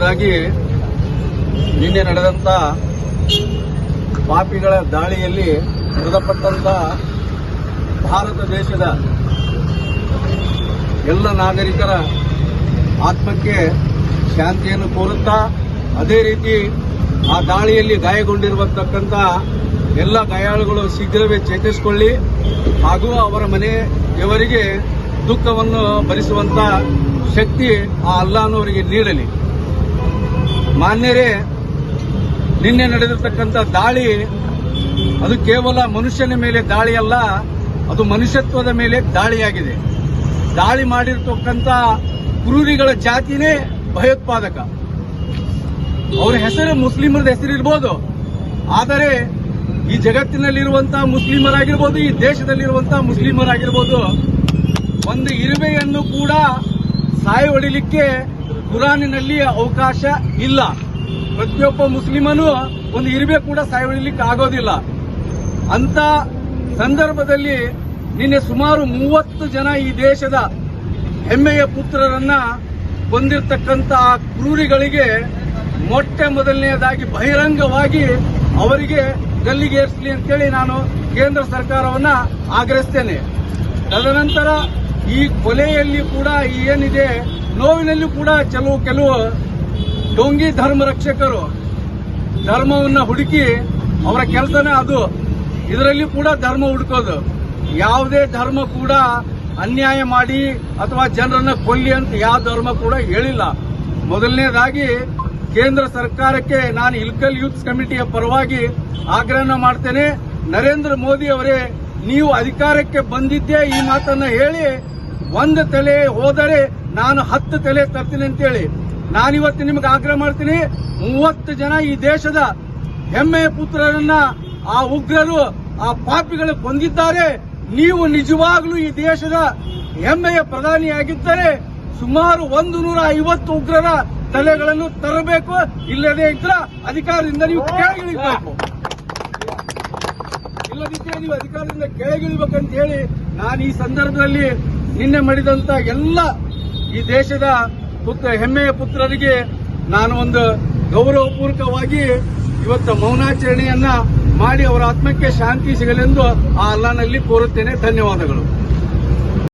ಮೊದಲನೇದಾಗಿ ನಿನ್ನೆ ನಡೆದಂತ ಪಾಪಿಗಳ ದಾಳಿಯಲ್ಲಿ ಮೃತಪಟ್ಟಂತ ಭಾರತ ದೇಶದ ಎಲ್ಲ ನಾಗರಿಕರ ಆತ್ಮಕ್ಕೆ ಶಾಂತಿಯನ್ನು ಕೋರುತ್ತಾ, ಅದೇ ರೀತಿ ಆ ದಾಳಿಯಲ್ಲಿ ಗಾಯಗೊಂಡಿರುವತಕ್ಕಂಥ ಎಲ್ಲ ಗಾಯಾಳುಗಳು ಶೀಘ್ರವೇ ಚೇತರಿಸಿಕೊಳ್ಳಿ ಹಾಗೂ ಅವರ ಮನೆಯವರಿಗೆ ದುಃಖವನ್ನು ಭರಿಸುವಂತ ಶಕ್ತಿ ಆ ಅಲ್ಲಾನವರಿಗೆ ನೀಡಲಿ. ಮಾನ್ಯರೇ, ನಿನ್ನೆ ನಡೆದಿರ್ತಕ್ಕಂಥ ದಾಳಿ, ಅದು ಕೇವಲ ಮನುಷ್ಯನ ಮೇಲೆ ದಾಳಿಯಲ್ಲ ಅದು ಮನುಷ್ಯತ್ವದ ಮೇಲೆ ದಾಳಿಯಾಗಿದೆ. ದಾಳಿ ಮಾಡಿರ್ತಕ್ಕಂಥ ಕ್ರೂರಿಗಳ ಜಾತಿನೇ ಭಯೋತ್ಪಾದಕ. ಅವರ ಹೆಸರು ಮುಸ್ಲಿಮರದ ಹೆಸರಿರ್ಬೋದು ಆದರೆ, ಈ ಜಗತ್ತಿನಲ್ಲಿರುವಂತಹ ಮುಸ್ಲಿಮರಾಗಿರ್ಬೋದು, ಈ ದೇಶದಲ್ಲಿರುವಂತಹ ಮುಸ್ಲಿಮರಾಗಿರ್ಬೋದು, ಒಂದು ಇರುವೆಯನ್ನು ಕೂಡ ಸಾಯ ಹೊಡಿಲಿಕ್ಕೆ ಕುರಾನಿನಲ್ಲಿ ಅವಕಾಶ ಇಲ್ಲ. ಪ್ರತಿಯೊಬ್ಬ ಮುಸ್ಲಿಮನು ಒಂದು ಇರುವೆ ಕೂಡ ಸಾಯಿಲಿಕ್ಕೆ ಆಗೋದಿಲ್ಲ. ಅಂತ ಸಂದರ್ಭದಲ್ಲಿ ನಿನ್ನೆ ಸುಮಾರು ಮೂವತ್ತು ಜನ ಈ ದೇಶದ ಹೆಮ್ಮೆಯ ಪುತ್ರರನ್ನ ಕೊಂದಿರ್ತಕ್ಕಂಥ ಆ ಕ್ರೂರಿಗಳಿಗೆ ಮೊಟ್ಟೆ ಮೊದಲನೆಯದಾಗಿ ಬಹಿರಂಗವಾಗಿ ಅವರಿಗೆ ಗಲ್ಲಿಗೇರಿಸಲಿ ಅಂತೇಳಿ ನಾನು ಕೇಂದ್ರ ಸರ್ಕಾರವನ್ನ ಆಗ್ರಹಿಸ್ತೇನೆ. ತದನಂತರ ಈ ಕೊಲೆಯಲ್ಲಿ ಕೂಡ ಏನಿದೆ, ನೋವಿನಲ್ಲಿ ಕೂಡ ಕೆಲವು ಕೆಲವು ಡೊಂಗಿ ಧರ್ಮ ರಕ್ಷಕರು ಧರ್ಮವನ್ನ ಹುಡುಕಿ ಅವರ ಕೆಲಸನೇ ಅದು, ಇದರಲ್ಲಿ ಕೂಡ ಧರ್ಮ ಹುಡುಕೋದು. ಯಾವುದೇ ಧರ್ಮ ಕೂಡ ಅನ್ಯಾಯ ಮಾಡಿ ಅಥವಾ ಜನರನ್ನ ಕೊಲ್ಲಿ ಅಂತ ಯಾವ ಧರ್ಮ ಕೂಡ ಹೇಳಿಲ್ಲ. ಮೊದಲನೇದಾಗಿ, ಕೇಂದ್ರ ಸರ್ಕಾರಕ್ಕೆ ನಾನು ಇಲ್ಕಲ್ ಯೂತ್ ಕಮಿಟಿಯ ಪರವಾಗಿ ಆಗ್ರಹ ಮಾಡ್ತೇನೆ. ನರೇಂದ್ರ ಮೋದಿ ಅವರೇ, ನೀವು ಅಧಿಕಾರಕ್ಕೆ ಬಂದಿದ್ದೇ ಈ ಮಾತನ್ನ ಹೇಳಿ ಒಂದು ತಲೆ ಹೋದರೆ ನಾನು ಹತ್ತು ತಲೆ ತರ್ತೀನಿ ಅಂತೇಳಿ. ನಾನಿವತ್ತು ನಿಮಗೆ ಆಗ್ರಹ ಮಾಡ್ತೀನಿ, ಮೂವತ್ತು ಜನ ಈ ದೇಶದ ಹೆಮ್ಮೆಯ ಪುತ್ರರನ್ನ, ಆ ಉಗ್ರರು, ಆ ಪಾಪಿಗಳು ಕೊಂದಿದ್ದಾರೆ. ನೀವು ನಿಜವಾಗ್ಲೂ ಈ ದೇಶದ ಹೆಮ್ಮೆಯ ಪ್ರಧಾನಿಯಾಗಿದ್ದರೆ ಸುಮಾರು ಒಂದು ನೂರ ಐವತ್ತು ಉಗ್ರರ ತಲೆಗಳನ್ನು ತರಬೇಕು, ಇಲ್ಲದೆ ಇದ್ರ ಅಧಿಕಾರದಿಂದ ನೀವು ಕೆಳಗಿಳಿಬೇಕು. ಇಲ್ಲದಿದ್ದರೆ ನೀವು ಅಧಿಕಾರದಿಂದ ಕೆಳಗಿಳಿಬೇಕಂತ ಹೇಳಿ ನಾನು ಈ ಸಂದರ್ಭದಲ್ಲಿ ನಿನ್ನೆ ಮಾಡಿದಂತ ಎಲ್ಲ ಈ ದೇಶದ ಪುತ್ರ, ಹೆಮ್ಮೆಯ ಪುತ್ರರಿಗೆ ನಾನು ಒಂದು ಗೌರವಪೂರ್ವಕವಾಗಿ ಇವತ್ತು ಮೌನಾಚರಣೆಯನ್ನ ಮಾಡಿ ಅವರ ಆತ್ಮಕ್ಕೆ ಶಾಂತಿ ಸಿಗಲೆಂದು ಆ ಅಲ್ಲಾನಲ್ಲಿ ಕೋರುತ್ತೇನೆ. ಧನ್ಯವಾದಗಳು.